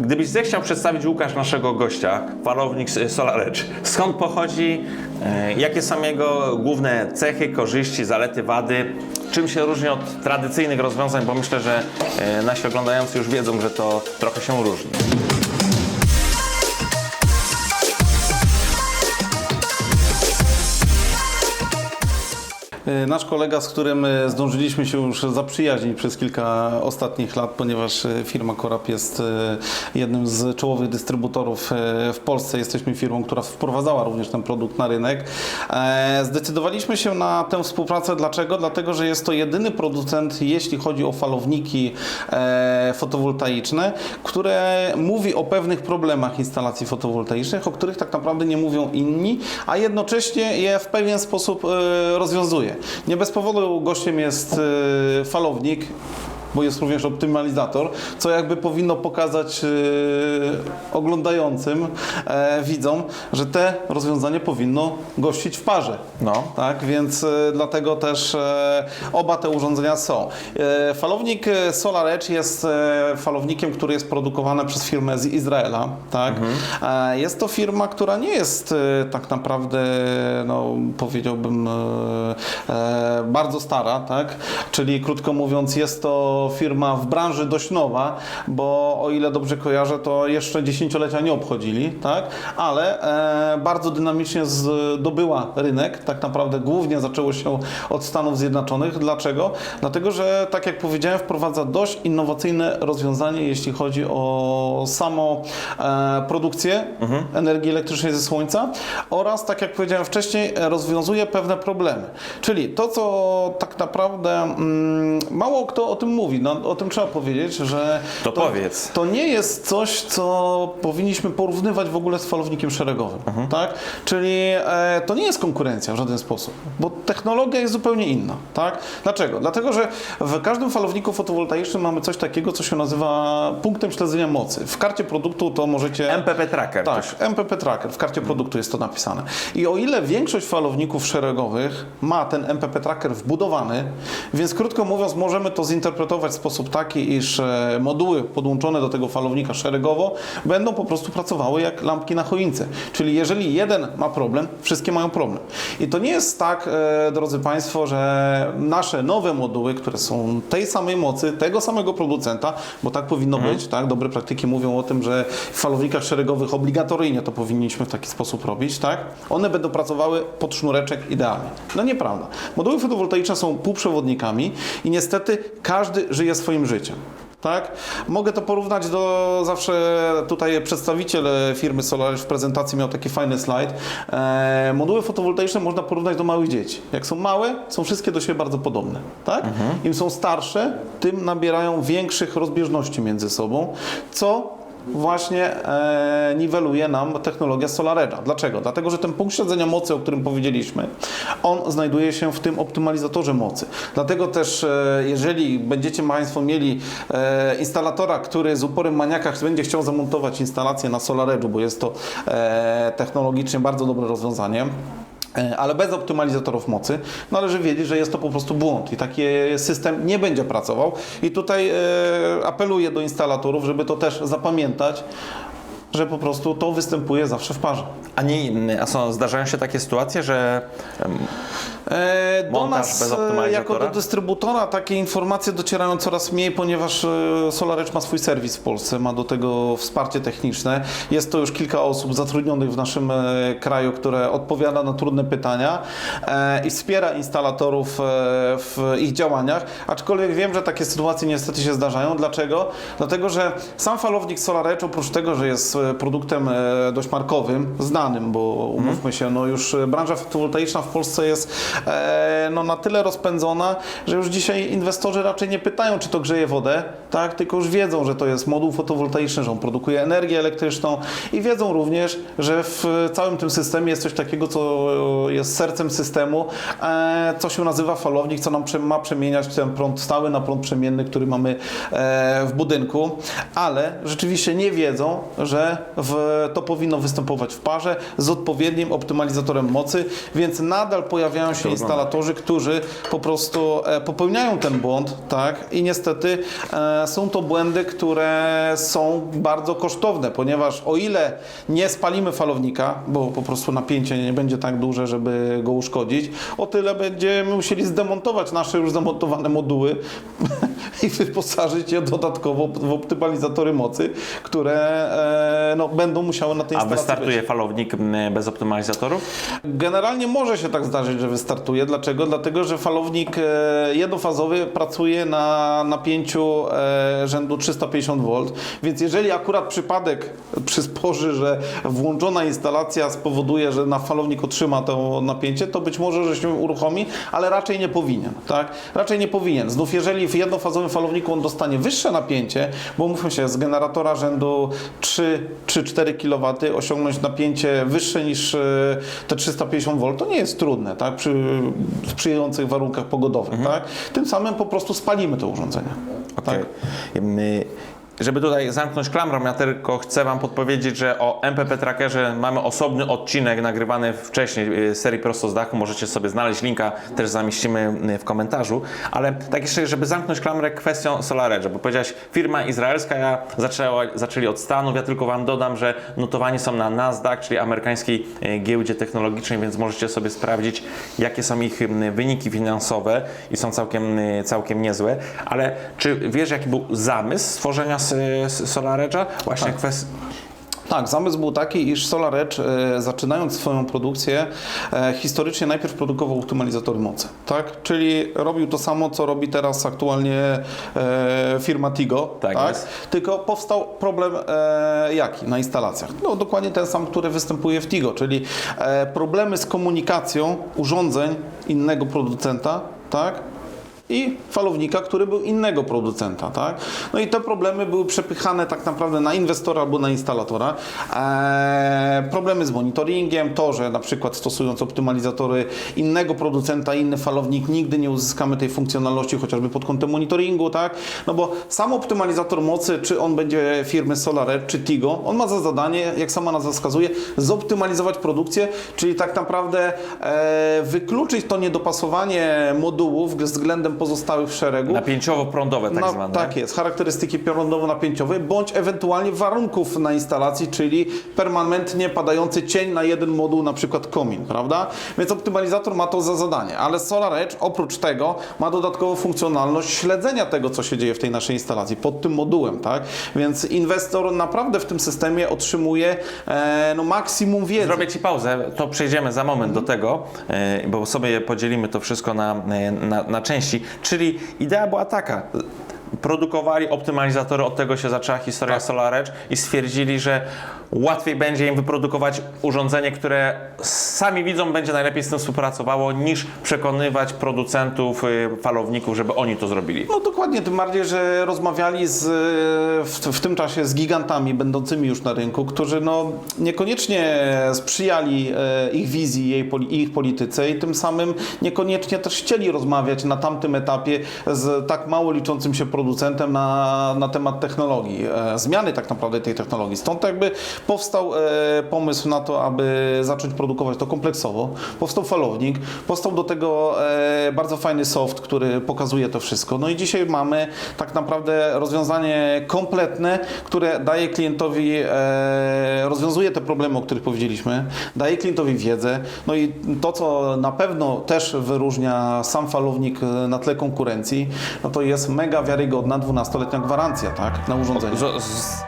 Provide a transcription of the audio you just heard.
Gdybyś zechciał przedstawić Łukasz naszego gościa, falownik SolarEdge, skąd pochodzi, e, jakie są jego główne cechy, korzyści, zalety, wady, czym się różni od tradycyjnych rozwiązań, bo myślę, że e, nasi oglądający już wiedzą, że to trochę się różni. Nasz kolega, z którym y, zdążyliśmy się już zaprzyjaźnić przez kilka ostatnich lat, ponieważ y, firma Korab jest jednym z czołowych dystrybutorów w Polsce. Jesteśmy firmą, która wprowadzała również ten produkt na rynek. E, Zdecydowaliśmy się na tę współpracę. Dlaczego? Dlatego, że jest to jedyny producent, jeśli chodzi o falowniki e, fotowoltaiczne, które mówi o pewnych problemach instalacji fotowoltaicznych, o których tak naprawdę nie mówią inni, a jednocześnie je w pewien sposób e, rozwiązuje. Nie bez powodu gościem jest e, falownik, bo jest również optymalizator, co jakby powinno pokazać e, oglądającym, e, widzom, że te rozwiązanie powinno gościć w parze. No. Tak, więc e, dlatego też oba te urządzenia są. Falownik e, SolarEdge jest falownikiem, który jest produkowany przez firmę z Izraela. Tak? E, jest to firma, która nie jest tak naprawdę, no, powiedziałbym, bardzo stara, tak? czyli krótko mówiąc, jest to firma w branży dość nowa, bo o ile dobrze kojarzę, to jeszcze dziesięciolecia nie obchodzili, tak? ale e, bardzo dynamicznie zdobyła rynek. Tak naprawdę głównie zaczęło się od Stanów Zjednoczonych. Dlaczego? Dlatego, że tak jak powiedziałem, wprowadza dość innowacyjne rozwiązanie, jeśli chodzi o samą e, produkcję energii elektrycznej ze słońca oraz, tak jak powiedziałem wcześniej, rozwiązuje pewne problemy. Czyli to, co tak naprawdę mm, mało kto o tym mówi, no, o tym trzeba powiedzieć, że To powiedz. to nie jest coś, co powinniśmy porównywać w ogóle z falownikiem szeregowym. Tak? Czyli e, to nie jest konkurencja w żaden sposób, bo technologia jest zupełnie inna. Tak? Dlaczego? Dlatego, że w każdym falowniku fotowoltaicznym mamy coś takiego, co się nazywa punktem śledzenia mocy. W karcie produktu to możecie. MPP Tracker. Tak, też. MPP Tracker, w karcie produktu jest to napisane. I o ile większość falowników szeregowych ma ten MPP Tracker wbudowany, więc krótko mówiąc możemy to zinterpretować w sposób taki, iż e, moduły podłączone do tego falownika szeregowo będą po prostu pracowały jak lampki na choince. Czyli jeżeli jeden ma problem, wszystkie mają problem. I to nie jest tak, e, drodzy Państwo, że nasze nowe moduły, które są tej samej mocy, tego samego producenta, bo tak powinno być, tak? Dobre praktyki mówią o tym, że w falownikach szeregowych obligatoryjnie to powinniśmy w taki sposób robić, tak? One będą pracowały pod sznureczek idealnie. No nieprawda. Moduły fotowoltaiczne są półprzewodnikami i niestety każdy żyje swoim życiem. Tak? Mogę to porównać do zawsze tutaj przedstawiciel e, firmy Solaris w prezentacji miał taki fajny slajd. E, moduły fotowoltaiczne można porównać do małych dzieci. Jak są małe, są wszystkie do siebie bardzo podobne. Tak? Im są starsze, tym nabierają większych rozbieżności między sobą, co właśnie e, niweluje nam technologia SolarEdge'a. Dlaczego? Dlatego, że ten punkt śledzenia mocy, o którym powiedzieliśmy, on znajduje się w tym optymalizatorze mocy. Dlatego też, e, jeżeli będziecie Państwo mieli e, instalatora, który z uporem maniaka będzie chciał zamontować instalację na SolarEdge'u, bo jest to e, technologicznie bardzo dobre rozwiązanie, ale bez optymalizatorów mocy należy wiedzieć, że jest to po prostu błąd i taki system nie będzie pracował. I tutaj e, apeluję do instalatorów, żeby to też zapamiętać, że po prostu to występuje zawsze w parze. A nie inny. A są, zdarzają się takie sytuacje, że E, Do Montaż nas bez e, jako do dystrybutora takie informacje docierają coraz mniej, ponieważ e, SolarEdge ma swój serwis w Polsce, ma do tego wsparcie techniczne. Jest to już kilka osób zatrudnionych w naszym e, kraju, które odpowiada na trudne pytania e, i wspiera instalatorów e, w ich działaniach, aczkolwiek wiem, że takie sytuacje niestety się zdarzają. Dlaczego? Dlatego, że sam falownik SolarEdge oprócz tego, że jest e, produktem e, dość markowym, znanym, bo umówmy się, no już e, branża fotowoltaiczna w Polsce jest e, no, na tyle rozpędzona, że już dzisiaj inwestorzy raczej nie pytają, czy to grzeje wodę, tak? tylko już wiedzą, że to jest moduł fotowoltaiczny, że on produkuje energię elektryczną i wiedzą również, że w całym tym systemie jest coś takiego, co jest sercem systemu, e, co się nazywa falownik, co nam ma przemieniać ten prąd stały na prąd przemienny, który mamy e, w budynku, ale rzeczywiście nie wiedzą, że w, to powinno występować w parze z odpowiednim optymalizatorem mocy, więc nadal pojawiają się wygląda. instalatorzy, którzy po prostu e, popełniają ten błąd, tak? I niestety e, są to błędy, które są bardzo kosztowne, ponieważ o ile nie spalimy falownika, bo po prostu napięcie nie będzie tak duże, żeby go uszkodzić, o tyle będziemy musieli zdemontować nasze już zamontowane moduły i wyposażyć je dodatkowo w optymalizatory mocy, które e, no, będą musiały na tej A instalacji być. wystartuje falownik m, bez optymalizatorów? Generalnie może się tak zdarzyć, że wystartuje. Dlaczego? Dlatego, że falownik e, jednofazowy pracuje na napięciu e, rzędu 350 V, więc jeżeli akurat przypadek przysporzy, że włączona instalacja spowoduje, że na falownik otrzyma to napięcie, to być może, że się uruchomi, ale raczej nie powinien. Tak? Raczej nie powinien. Znów, jeżeli w jednofazowym falowniku on dostanie wyższe napięcie, bo mówmy się, z generatora rzędu 3-4 kW osiągnąć napięcie wyższe niż e, te 350 V, to nie jest trudne, tak? Przy sprzyjających warunkach pogodowych, tak? Tym samym po prostu spalimy to urządzenie. Okej. My- Żeby tutaj zamknąć klamrą, ja tylko chcę Wam podpowiedzieć, że o MPP Trackerze mamy osobny odcinek nagrywany wcześniej y, serii Prosto z dachu. Możecie sobie znaleźć linka, też zamieścimy y, w komentarzu. Ale tak jeszcze, żeby zamknąć klamrę kwestią SolarEdge, bo powiedziałeś firma izraelska, ja zaczęła, zaczęli od Stanów. Ja tylko Wam dodam, że notowani są na Nasdaq, czyli amerykańskiej y, giełdzie technologicznej, więc możecie sobie sprawdzić, jakie są ich wyniki finansowe i są całkiem, całkiem niezłe. Ale czy wiesz, jaki był zamysł stworzenia s- s- SolarEdge'a? Właśnie kwestia. Tak, zamysł był taki, iż SolarEdge e, zaczynając swoją produkcję e, historycznie najpierw produkował optymalizatory mocy, tak? Czyli robił to samo, co robi teraz aktualnie e, firma Tigo, Tak tak? Tylko powstał problem e, jaki na instalacjach? No dokładnie ten sam, który występuje w Tigo, czyli e, problemy z komunikacją urządzeń innego producenta, tak? I falownika, który był innego producenta, tak? No i te problemy były przepychane tak naprawdę na inwestora albo na instalatora. Eee, problemy z monitoringiem, to, że na przykład stosując optymalizatory innego producenta, inny falownik, nigdy nie uzyskamy tej funkcjonalności chociażby pod kątem monitoringu, tak? No bo sam optymalizator mocy, czy on będzie firmy SolarEdge, czy Tigo, on ma za zadanie, jak sama nazwa wskazuje, zoptymalizować produkcję, czyli tak naprawdę e, wykluczyć to niedopasowanie modułów względem pozostałych w szeregu. Napięciowo-prądowe tak Na- zwane. tak jest, charakterystyki prądowo-napięciowe, bądź ewentualnie warunków na instalacji, czyli permanentnie padający cień na jeden moduł, na przykład komin, prawda? Więc optymalizator ma to za zadanie, ale SolarEdge oprócz tego ma dodatkową funkcjonalność śledzenia tego, co się dzieje w tej naszej instalacji, pod tym modułem, tak? Więc inwestor naprawdę w tym systemie otrzymuje e, no, maksimum wiedzy. Zrobię Ci pauzę, to przejdziemy za moment do tego, e, bo sobie podzielimy to wszystko na, e, na, na części. Czyli idea była taka. Produkowali optymalizatory, od tego się zaczęła historia Tak. SolarEdge i stwierdzili, że łatwiej będzie im wyprodukować urządzenie, które sami widzą, będzie najlepiej z tym współpracowało, niż przekonywać producentów, y, falowników, żeby oni to zrobili. No dokładnie, tym bardziej, że rozmawiali z, w, w tym czasie z gigantami będącymi już na rynku, którzy no, niekoniecznie sprzyjali e, ich wizji, jej, ich polityce i tym samym niekoniecznie też chcieli rozmawiać na tamtym etapie z tak mało liczącym się producentem na, na temat technologii, e, zmiany tak naprawdę tej technologii. Stąd jakby powstał e, pomysł na to, aby zacząć produkować to kompleksowo. Powstał falownik, powstał do tego e, bardzo fajny soft, który pokazuje to wszystko. No i dzisiaj mamy tak naprawdę rozwiązanie kompletne, które daje klientowi, rozwiązuje te problemy, o których powiedzieliśmy, daje klientowi wiedzę. No i to, co na pewno też wyróżnia sam falownik na tle konkurencji, no to jest mega wiarygodna 12-letnia gwarancja, tak, na z,